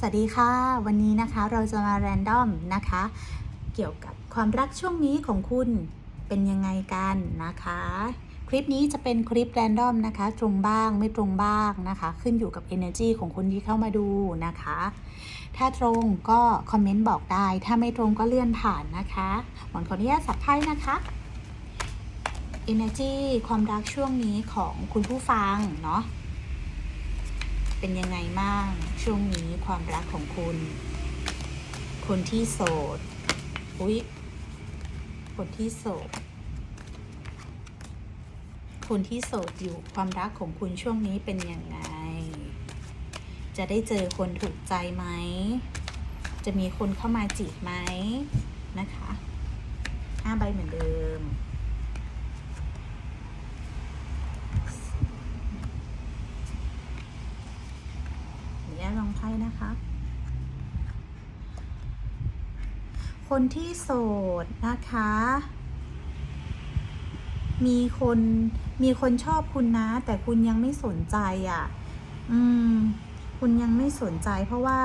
สวัสดีค่ะ วันนี้นะคะเราจะมาแรนดอมนะคะ เกี่ยวกับความรักช่วงนี้ของคุณเป็นยังไงกันนะคะ คลิปนี้จะเป็นคลิปแรนดอมนะคะ ตรงบ้างไม่ตรงบ้างนะคะ ขึ้นอยู่กับ energy ของคนที่เข้ามาดูนะคะ ถ้าตรงก็คอมเมนต์บอกได้ ถ้าไม่ตรงก็เลื่อนผ่านนะคะหมอนขออนุญาตสับไพ่นะคะ energy ความรักช่วงนี้ของคุณผู้ฟังเนาะ เป็นยังไงบ้างช่วงนี้ความรักของคุณ คนที่โสด อุ๊ย คนที่โสด คนที่โสดอยู่ความรักของคุณช่วงนี้เป็นยังไง จะได้เจอคนถูกใจไหม จะมีคนเข้ามาจีบไหมนะคะห้าใบเหมือนเดิม เไพ่นะคะ คนที่โสดนะคะ มีคนมีคนชอบคุณนะ แต่คุณยังไม่สนใจอะ่ะ อืม คุณยังไม่สนใจ เพราะว่า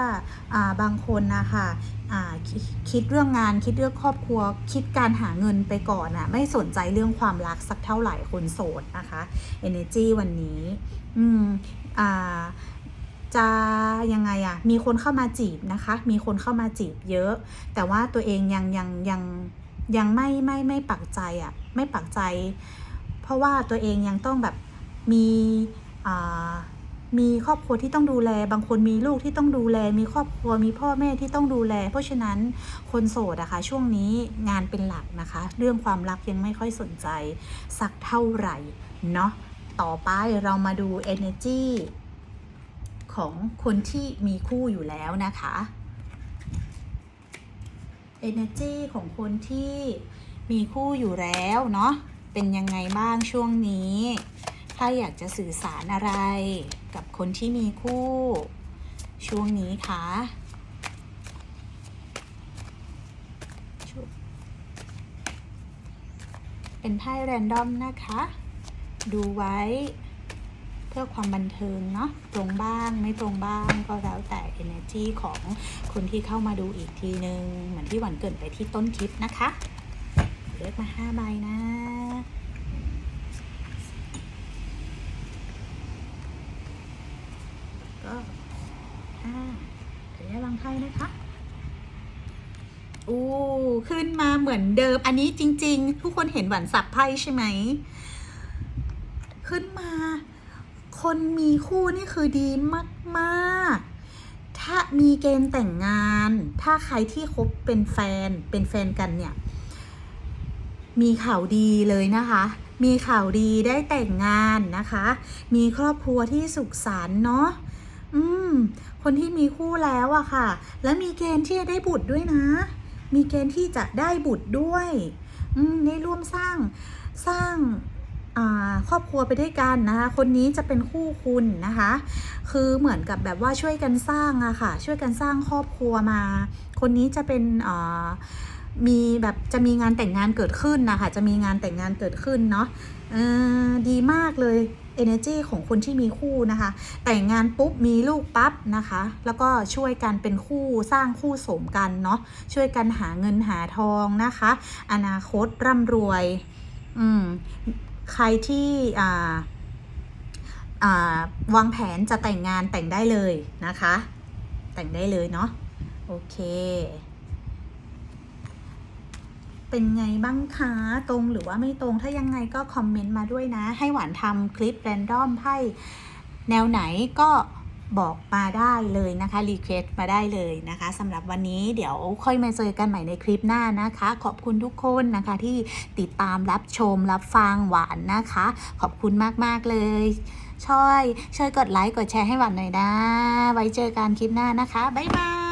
อ่าบางคนนะคะอ่าคิคิดเรื่องงานคิดเรื่องครอบครัว คิดการหาเงินไปก่อนอะ่ะ ไม่สนใจเรื่องความรักสักเท่าไหร่คนโสดนะคะ energy วันนี้ อืมอ่า จะยังไงอะมีคนเข้ามาจีบนะคะ มีคนเข้ามาจีบเยอะ แต่ว่าตัวเองยังยังยังยังไม่ไม่ไม่ปักใจอะไม่ปักใจ เพราะว่าตัวเองยังต้องแบบมีอ่ามีครอบครัวที่ต้องดูแล บางคนมีลูกที่ต้องดูแล มีครอบครัว มีพ่อแม่ที่ต้องดูแล เพราะฉะนั้นคนโสดอะคะช่วงนี้งานเป็นหลักนะคะ เรื่องความรักยังไม่ค่อยสนใจ สักเท่าไหร่เนาะ ต่อไปเรามาดู energy ของคนที่มีคู่อยู่แล้วนะคะ energy ของคนที่มีคู่อยู่แล้วเนาะเป็นยังไงบ้างช่วงนี้ ถ้าอยากจะสื่อสารอะไรกับคนที่มีคู่ ช่วงนี้คะเป็นไพ่แรนดอมนะคะ ดูไว้ เพื่อความบันเทิงเนาะตรงบ้างไม่ตรงบ้างก็แล้วแต่ energy ของคนที่เข้ามาดูอีกทีนึง เหมือนที่หวันเกินไปที่ต้นคลิปนะคะเลือกมาห้าใบนะก็ห้าเดี๋ยวจะวางไพ่นะคะอู้ขึ้นมาเหมือนเดิม อันนี้จริง ๆ ทุกคนเห็นหวันสับไพ่ใช่ไหม ขึ้นมา คนมีคู่นี่คือดีมากๆ ถ้ามีเกณฑ์แต่งงาน ถ้าใครที่คบเป็นแฟนเป็นแฟนกันเนี่ย มีข่าวดีเลยนะคะ มีข่าวดีได้แต่งงานนะคะ มีครอบครัวที่สุขสันต์เนาะอืม คนที่มีคู่แล้วอะค่ะ แล้วมีเกณฑ์ที่จะได้บุตรด้วยนะ มีเกณฑ์ที่จะได้บุตรด้วย อืม ได้ร่วมสร้างสร้าง ครอบครัวไปด้วยกันนะคะคนนี้จะเป็นคู่คุณนะคะ คือเหมือนกับแบบว่าช่วยกันสร้างอะค่ะ ช่วยกันสร้างครอบครัวมา คนนี้จะเป็นมีแบบจะมีงานแต่งงานเกิดขึ้นนะคะจะมีงานแต่งงานเกิดขึ้นเนาะดีมากเลย energy ของคนที่มีคู่นะคะ แต่งงานปุ๊บมีลูกปั๊บนะคะ แล้วก็ช่วยกันเป็นคู่สร้างคู่สมกันเนาะช่วยกันหาเงินหาทองนะคะ อนาคตร่ำรวย อืม ใครที่วางแผนจะแต่งงานแต่งได้เลยนะคะ แต่งได้เลยเนาะโอเค เป็นไงบ้างคะตรงหรือว่าไม่ตรงถ้ายังไงก็คอมเมนต์มาด้วยนะ ให้หวานทำคลิปแรนดอมไพ่แนวไหนก็ บอกมาได้เลยนะคะรีเควสตมาได้เลยนะคะสำหรับวันนี้เดี๋ยวค่อยมาเจอกันใหม่ในคลิปหน้านะคะ ขอบคุณทุกคนนะคะที่ติดตามรับชมรับฟังหวานนะคะ ขอบคุณมากๆเลย ช่วยช่วยกดไลค์กดแชร์ให้หวานหน่อยนะ ไว้เจอกันคลิปหน้านะคะ บ๊ายบาย